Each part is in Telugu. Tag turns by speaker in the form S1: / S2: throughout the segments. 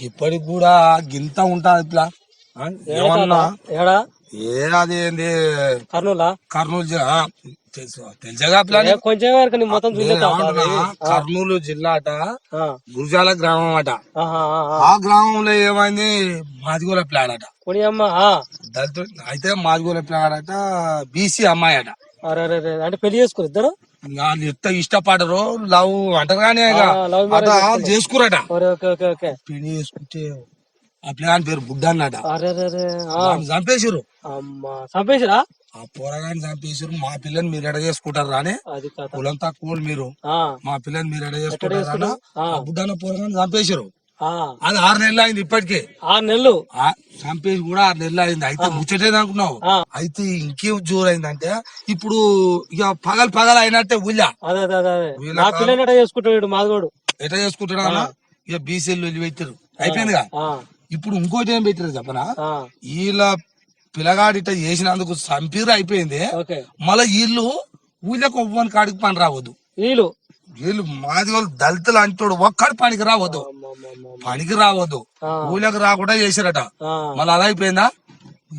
S1: ఇప్పటికి కూడా గింత ఉంటాది ఇట్లా ఏమన్నా?
S2: ఏడా?
S1: ఏ అదేంది
S2: కర్నూలా?
S1: కర్నూలు జిల్లా. తెలుసు
S2: కొంచెం వరకు మొత్తం
S1: కర్నూలు జిల్లా అట గురుజాల గ్రామం అట. ఆ గ్రామంలో ఏమైంది? మాదిగోల ప్లాన్ అట.
S2: కొని అమ్మ ఆ.
S1: దళితు అయితే మాదిగోల ప్లాన్ అట బీసీ అమ్మాయి అట.
S2: అంటే పెళ్ళి చేసుకోరు ఇద్దరు?
S1: ఎంత ఇష్టపడరు లవ్ అంటారు. కానీ అట చేసుకురట పెళ్ళి చేసుకుంటే ఆ ప్లాన్ పేరు బుడ్డ అన్నట చంపేసిరు? ఆ పోరగాన్ని చంపేసిరు మా పిల్లని మీరు ఎడ చేసుకుంటారు రాని? కులం తక్కువ మీరు. మా పిల్లని మీరు ఎడ చేసుకుంటారు బుడ్డన్న పోరగాన్ని చంపేసిరు. అది ఆరు నెలలు అయింది ఇప్పటికే.
S2: ఆరు నెలలు.
S1: చంపేసి కూడా ఆరు నెలలు అయింది. అయితే ముచ్చటేది అనుకున్నావు. అయితే ఇంకేం జోరు అయిందంటే ఇప్పుడు ఇక పగలు పగలు అయినట్టే ఊళ్ళా.
S2: అదే అదే అదే అదే.
S1: వీళ్ళ
S2: నా పిల్లని ఎట్లా చేసుకుంటాడు
S1: ఎట్లా చేసుకుంటున్నా ఇక బీసీలు వెళ్ళి పెట్టారు అయిపోయిందిగా. ఇప్పుడు ఇంకోటి ఏం పెట్టారు చెప్పనా. వీళ్ళ పిల్లగాడిట చేసినందుకు సంపీరు అయిపోయింది. మళ్ళీ వీళ్ళు ఊళ్ళకి ఒవ్వని కాడికి పని రావద్దు.
S2: వీళ్ళు.
S1: వీళ్ళు మాది వాళ్ళు దళితులు అంటాడు ఒక్కడి పనికి రావద్దు. పనికి రావద్దు. ఊళ్ళకి రాకుండా చేశారట
S2: ఆ.
S1: మళ్ళీ అలా అయిపోయిందా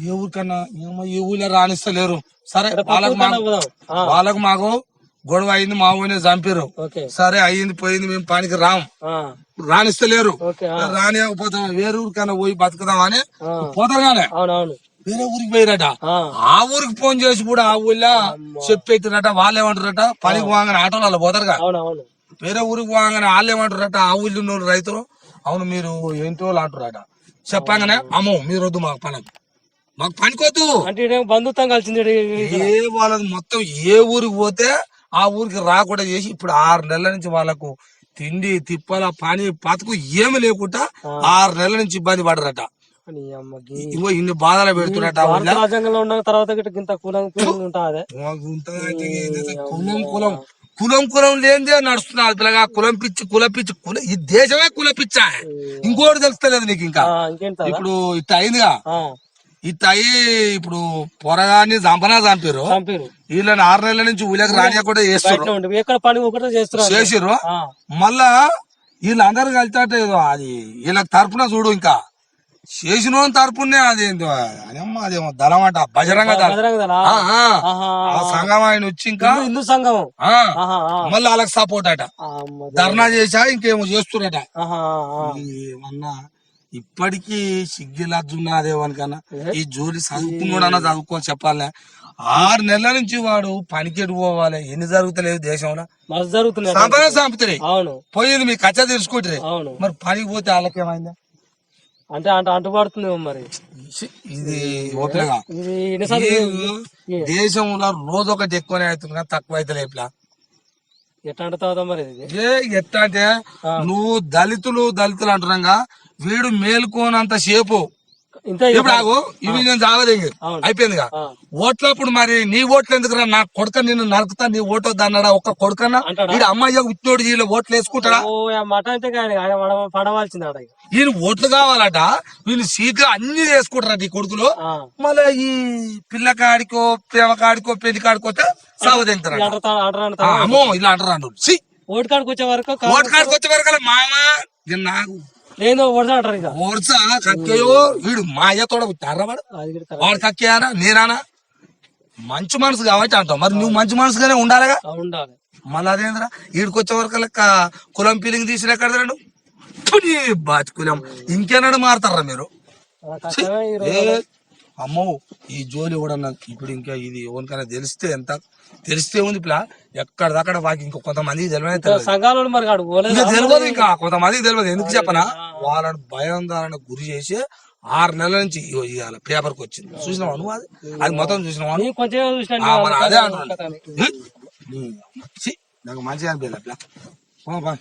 S1: ఏ ఊరికన్నా ఏమో ఈ ఊళ్ళో రాణిస్తలేరు సరే వాళ్ళకి మాకు.
S2: ఆ.
S1: వాళ్ళకి మాకు గొడవ అయింది మా ఊరిని చంపారు సరే అయ్యింది పోయింది మేము పనికి రాం
S2: ఆ.
S1: రాణిస్తలేరు. రానియకపోతాం వేరే ఊరికన్నా పోయి బతుకుదాం అని. పోతారు కానీ వేరే ఊరికి పోయిరట
S2: ఆ.
S1: ఊరికి ఫోన్ చేసి కూడా ఆ ఊళ్ళో చెప్పెట్టిరట వాళ్ళు ఏమంటారట పనికి పోగానే ఆటోలు వాళ్ళు పోతారుగా
S2: అవునవును
S1: వేరే ఊరికి పోగానే వాళ్ళు ఏమంటారట ఆ ఊళ్ళో ఉన్న రైతులు. అవును మీరు ఏంటో వాళ్ళు అంటారట చెప్పగానే అమ్మో మీరు వద్దు మాకు పని. మాకు పనికొద్దు.
S2: అంటే బంధుత్వం కలిసింది.
S1: ఏ వాళ్ళది మొత్తం ఏ ఊరికి పోతే ఆ ఊరికి రాకుండా చేసి ఇప్పుడు ఆరు నెలల నుంచి వాళ్ళకు తిండి తిప్పల పని పతుకు ఏమి లేకుండా ఆరు నెలల నుంచి ఇబ్బంది పడరట ఇన్ని బాధలు పెడుతున్నట ఆ ఊళ్ళో.
S2: భారత రాజ్యాంగంలో ఉన్న తర్వాత కులం కులం
S1: కులం. కులం కులం లేనిదే నడుస్తున్నారు. పిల్లగా కులం పిచ్చి కుల పిచ్చి కుల ఈ దేశమే కుల పిచ్చా. ఇంకోటి తెలుస్తలేదు నీకు ఇంకా? ఇప్పుడు ఇట్ట అయిందిగా. ఇట్ట అయ్యి ఇప్పుడు పొరగాన్ని చంపనా చంపారు వీళ్ళని ఆరు నెలల నుంచి ఊళ్ళకి రానియకుండా చేస్తారు చేసిర్రు. మళ్ళా వీళ్ళందరూ కలిసి ఏదో అది వీళ్ళకి తరపున చూడు ఇంకా. చేసిన తరపునే అది ఏందో అదేమో అదేమో బజరంగ దళం.
S2: బజరంగ దళా?
S1: ఆ, సంఘం ఆయన వచ్చి ఇంకా
S2: హిందూ- సంఘం.
S1: మళ్ళీ వాళ్ళకి సపోర్ట్ అట. ధర్నా చేసా ఇంకేమో
S2: ఆ.
S1: ఏమన్నా ఇప్పటికీ సిగ్గిలజ్జున్నదేవనికన్నా ఈ జోలి చదువుకున్నాడన్నా చదువుకోని చెప్పాలనే ఆరు నెలల నుంచి వాడు పనికెడు పోవాలి ఎన్ని జరుగుతలేదు దేశంలో? సంపద సంపుతాయి పోయింది మీ కచ్చ తెలుసుకుంటారు
S2: అవును.
S1: మరి పనికి పోతే వాళ్ళకేమైందా?
S2: అంటే అంట అంటుపడుతుంది మరి.
S1: ఇది దేశంలో రోజు ఒకటి ఎక్కువనే అవుతుంది కానీ తక్కువ అయితే లేపులా.
S2: ఎట్లా అంటుతావుతా మరి
S1: ఏ ఎట్లా అంటే నువ్వు దళితులు దళితులు అంటున్నాగా వీడు మేలుకోనంత సేపు ఇప్పుడు ఆగు ఇవి నేను
S2: అవును.
S1: అయిపోయిందిగా. ఓట్లప్పుడు మరి నీ ఓట్లు ఎందుకురా? నా కొడుక నిన్ను నరుకుతా నీ ఓటు వద్దన్నాడా ఒక్క కొడుకన్నా? వీడు అమ్మాయి ఉత్తోడు వీళ్ళు ఓట్లు వేసుకుంటాడా. ఈయన ఓట్లు కావాలట వీళ్ళు సీట్లు అన్ని వేసుకుంటారట ఈ కొడుకులు. మళ్ళీ ఈ పిల్లకాడికో ప్రేమ కాడికో పెళ్ళి కాడికోతే
S2: అంటారు
S1: అమ్మో ఇలా అంటారు
S2: ఓటు కాడికి వచ్చే వరకు
S1: ఓటు కాడికి వచ్చే వరకు మామ ఇది నాకు
S2: ఇక.
S1: ఓడ్సా కక్కయో వీడు పుట్టారా వాడు. వాడు కక్కేయారా నేనానా? మంచి మనసు కాబట్టి అంటావు. మరి నువ్వు మంచి మనసుగానే ఉండాలిగా?
S2: ఉండాలి.
S1: మళ్ళీ అదేంద్రా? ఈడికొచ్చే వరకు లెక్క కులం ఫీలింగ్ తీసిన ఎక్కడ నువ్వు బాచి కులం. ఇంకేనాడు మారుతారా మీరు? అమ్మో ఈ జోలి కూడా నాకు ఇప్పుడు ఇంకా ఇది ఎవరికైనా తెలిస్తే ఎంత? తెలిస్తే ఉంది పిల్ల. ఎక్కడ దాకా వాకి ఇంకో కొంతమందికి తెలియనే తెలియదు. తెలియదు ఇంకా. కొంతమందికి తెలియదు. ఎందుకు చెప్పనా? వాళ్ళని భయం దాని గురి చేసి ఆరు నెలల నుంచి ఇవాళ పేపర్కి వచ్చింది. చూసినావా నువ్వు అది? అది మొత్తం చూసినావా మరి అదే అంటున్నాను. నాకు మంచిగా అనిపించలే అట్లా. పో, పో.